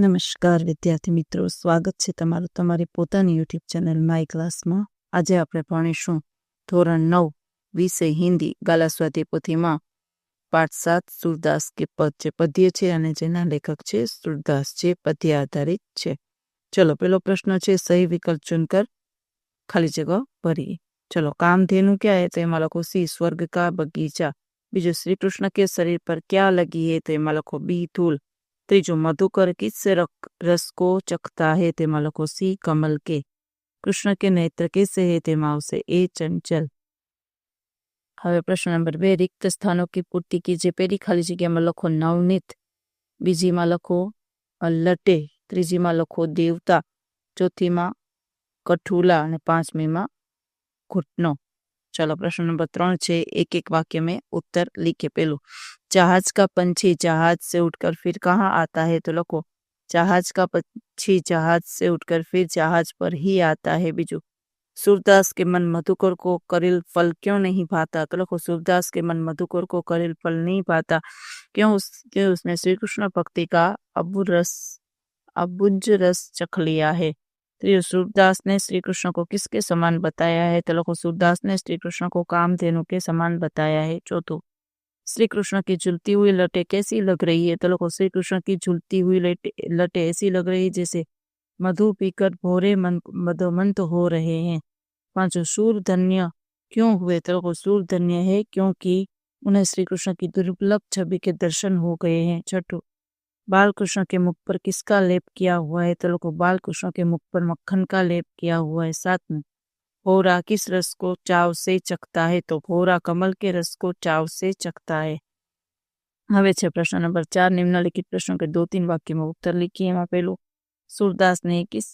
નમસ્કાર વિદ્યાર્થી મિત્રો, સ્વાગત છે તમારું તમારી પોતાની યુટ્યુબ ચેનલ માય ક્લાસમાં. આજે આપણે ભણીશું ધોરણ નવ, વિષય હિન્દી ગાલાસ્વાતી પોથીમાં પાઠ સાત, સુરદાસ કે પદ જે પદ્ય છે અને જેના લેખક છે સુરદાસ, જે પદ્ય આધારિત છે. ચલો, પેલો પ્રશ્ન છે, સહી વિકલ્પ ચુનકર ખાલી જગ્યા ભરીએ. ચલો, કામધેનુ ક્યાં હે તો એમાં લખો સી, સ્વર્ગ કા બગીચા. બીજો શ્રી કૃષ્ણ કે શરીર પર ક્યાં લગી હે તો એમાં લખો બી, ધૂલ. त्रिजो मधुकर किस रस को चखता है ते मलको सी कमल के, कृष्ण के नेत्र के से है ते माओ से ए चंचल। हवे प्रश्न नंबर बे, रिक्त स्थानों की पूर्ति कीजिए। पेरी खाली जगह में लखो नवनीत, बीजी माँ लखो लटे, त्रीजी माँ लखो देवता, चौथी माँ कठूला पांचमी माँ घुटनो। चलो प्रश्न नंबर त्रे एक एक वाक्य में उत्तर लिखे पेलू। जहाज़ का पंछी जहाज़ से उठकर फिर कहाँ आता है? तो लखो, जहाज़ का पंछी जहाज़ से उठकर फिर जहाज़ पर ही आता है बीजू। सूरदास के मन मधुकर को करिल फल क्यों नहीं पाता तो लखो, सूरदास के मन मधुकर को करिल फल नहीं पाता क्यों उस, क्यों उसने श्री कृष्ण भक्ति का अबुर रस अबुज रस चख लिया है? तो सूरदास ने श्री कृष्ण को किसके समान बताया है? तो लोगों सूरदास ने श्री कृष्ण को काम कामधेनु के समान बताया है, चौथो। श्री कृष्ण की झुलती हुई लटे कैसी लग रही है? तो लोगों श्री कृष्ण की झुलती हुई लटे लटे ऐसी लग रही है जैसे मधु पीकर भोरे मन, मधोमंत हो रहे हैं। पाँचों सूर धन्य क्यों हुए? तो लोगों सूर धन्य है क्योंकि उन्हें श्री कृष्ण की दुर्लभ छवि के दर्शन हो गए हैं। छठो, बाल कृष्ण के मुख पर किसका लेप किया हुआ है? तो लोगों बाल कृष्ण के मुख पर मक्खन का लेप किया हुआ है। साथ में भोरा किस रस को चाव से चखता है तो भोरा कमल के रस को चाव से चखता है હવે છે પ્રશ્ન નંબર ચાર નિમ્નલિખિત પ્રશ્નો के दो तीन वाक्य में उत्तर लिखिए એમાં પેલું सूरदास ने किस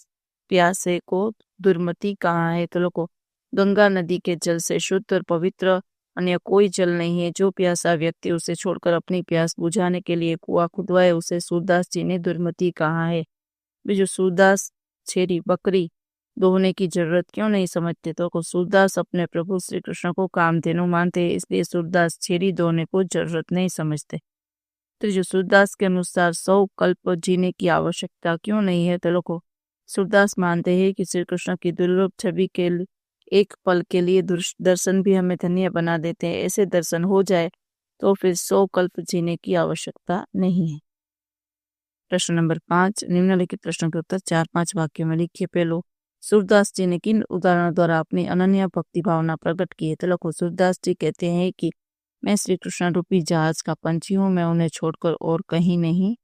प्यासे को दुर्मति कहा है तो लोगों गंगा नदी के जल से शुद्ध और पवित्र अन्य कोई जल नहीं है जो प्यासा व्यक्ति उसे छोड़कर अपनी प्यास बुझाने के लिए कुआ खुदवाए उसे सूरदास जी ने दुर्मति कहा है बीजू सूरदास छेरी बकरी दोहने की ज़रूरत क्यों नहीं समझते? तो सूरदास अपने प्रभु श्री कृष्ण को कामधेनु मानते, इसलिए सूरदास छेरी दोहने को ज़रूरत नहीं समझते। त्रिजु सूरदास के अनुसार सौ कल्प जीने की आवश्यकता क्यों नहीं है? तो लोगों सूरदास मानते हैं कि श्री कृष्ण की दुर्लभ छवि के एक पल के लिए दर्शन भी हमें धन्य बना देते हैं। ऐसे दर्शन हो जाए तो फिर सौ कल्प जीने की आवश्यकता नहीं है। प्रश्न नंबर पाँच, निम्नलिखित प्रश्न के उत्तर चार पाँच वाक्यों में लिखिए पहलो। सूरदास जी ने किन उदाहरणों द्वारा अपनी अनन्य भक्ति भावना प्रकट की है? तो लखो, सूरदास जी कहते हैं कि, मैं श्री कृष्ण रूपी जहाज़ का पंछी हूँ, मैं उन्हें छोड़कर और कहीं नहीं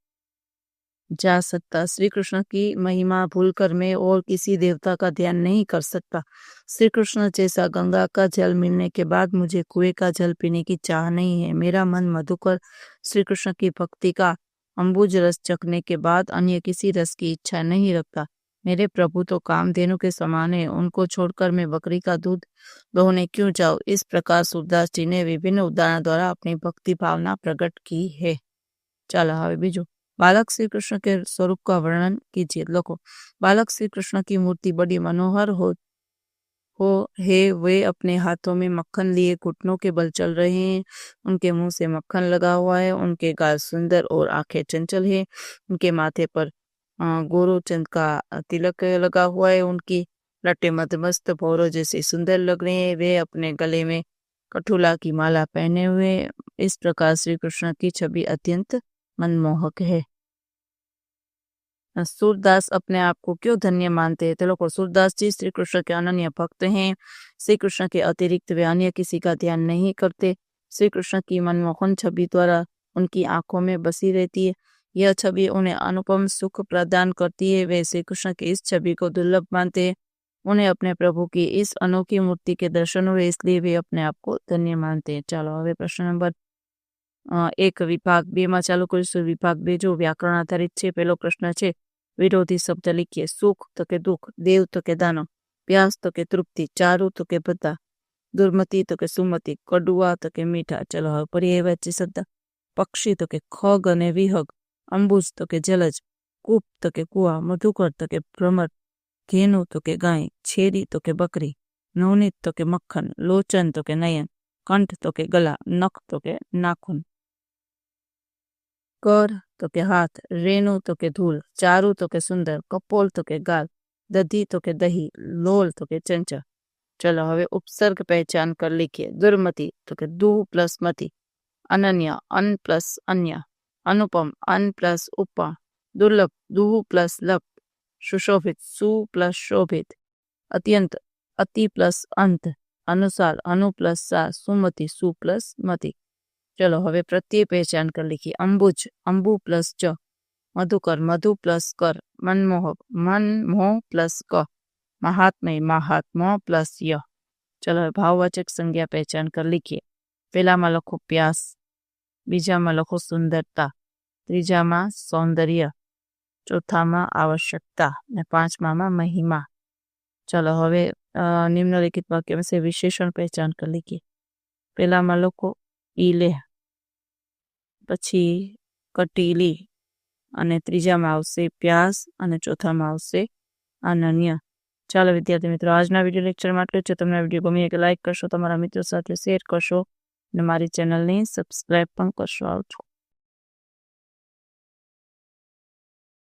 जा सकता। श्री कृष्ण की महिमा भूलकर मैं और किसी देवता का ध्यान नहीं कर सकता। श्री कृष्ण जैसा गंगा का जल मिलने के बाद मुझे कुएँ का जल पीने की चाह नहीं है। मेरा मन मधुकर श्री कृष्ण की भक्ति का अम्बुज रस चखने के बाद अन्य किसी रस की इच्छा नहीं रखता। मेरे प्रभु तो कामधेनु के समान है, उनको छोड़कर मैं बकरी का दूध दोहने क्यों जाऊँ? इस प्रकार सूरदास जी ने विभिन्न उदाहरण द्वारा अपनी भक्ति भावना प्रकट की है। चलो हवे बीजू बालक श्री कृष्ण के स्वरूप का वर्णन कीजिए। लोगों बालक श्री कृष्ण की मूर्ति बड़ी मनोहर हो हो, है। वे अपने हाथों में मक्खन लिए घुटनों के बल चल रहे हैं। उनके मुँह से मक्खन लगा हुआ है। उनके गाल सुंदर और आँखें चंचल है। उनके माथे पर गोरोचंद का तिलक लगा हुआ है उनकी। लटे मदमस्त भौरों जैसे सुंदर लग रहे हैं। वे अपने गले में कठुला की माला पहने हुए इस प्रकार श्री कृष्ण की छवि अत्यंत मनमोहक है। सूरदास अपने आप को क्यों धन्य मानते हैं? तो लोग सूरदास जी श्री कृष्ण के अनन्य भक्त हैं। श्री कृष्ण के अतिरिक्त वे अन्य किसी का ध्यान नहीं करते। श्री कृष्ण की मनमोहन छवि द्वारा उनकी आँखों में बसी रहती है। यह छवि उन्हें अनुपम सुख प्रदान करती है वे श्री कृष्ण की इस छवि को दुर्लभ मानते हैं उन्हें अपने प्रभु की इस अनोखी मूर्ति के दर्शन हुए इसलिए वे अपने आप को धन्य मानते हैं चलो હવે प्रश्न नंबर એક વિભાગ બેમાં ચાલુ કરીશું વિભાગ બે જો વ્યાકરણ આધારિત છે પેલો પ્રશ્ન છે વિરોધી શબ્દ લીખીએ સુખ તો કે દુઃખ દેવ તો કે દાનો પ્યાસ તો કે તૃપ્તિ ચારુ તો કે બધા દુર્મતિ તો કે સુમતિ કડુઆ તો કે મીઠા ચલો હવે પર્યાયવાચી શબ્દ પક્ષી તો કે ખગ અને વિહગ अंबुज तो के जलज कूप तो के कुआ मधुकर तो के भ्रमर घेनु तो के गाय छेरी तो के बकरी नवनीत तो के मक्खन लोचन तो के नयन कंठ तो के गला नख तो के नाखून। कर तो के हाथ रेणु तो के धूल चारु तो के सुंदर कपोल तो के गाल दधी तो के दही लोल तो के चंचा चलो हम उपसर्ग पहचान कर लिखिए। दुर्मति तो के दू प्लस मति, अनन्या, अन प्लस अन्या। अनुपम अन प्लस उपा दुर्लभ दुहु प्लस लभ सुशोभित सु प्लस शोभित अत्यंत अति प्लस अंत अनुसार अनु प्लस सा सुमति सु प्लस मति चलो હવે પ્રત્યય પહેચાન કરી લીખી અંબુજ અંબુ પ્લસ ચ મધુકર મધુ પ્લસ કર મનમોહક મન મોહ પ્લસ ક મહાત્મય મહાત્મા પ્લસ ય ચલો હવે ભાવવાચક સંજ્ઞા પહેચાન કરી લીખીએ પહેલામાં લખો પ્યાસ બીજામાં લખો સુંદરતા, ત્રીજામાં સૌંદર્ય, ચોથામાં આવશ્યકતા અને પાંચમામાં મહિમા. ચલો હવે નિમ્નલિખિત વાક્ય છે વિશેષણ પહેચાન કરી લઈએ. પહેલામાં લખો ઈલે પછી કટીલી અને ત્રીજામાં આવશે પ્યાસ અને ચોથામાં આવશે અનન્ય. ચાલો વિદ્યાર્થી મિત્રો, આજના વીડિયો લેક્ચર માટે જો. તમને વીડિયો ગમી કે લાઇક કરશો, તમારા મિત્રો સાથે શેર કરશો. અને મારી ચેનલને સબસ્ક્રાઈબ પણ કરશો આવજો.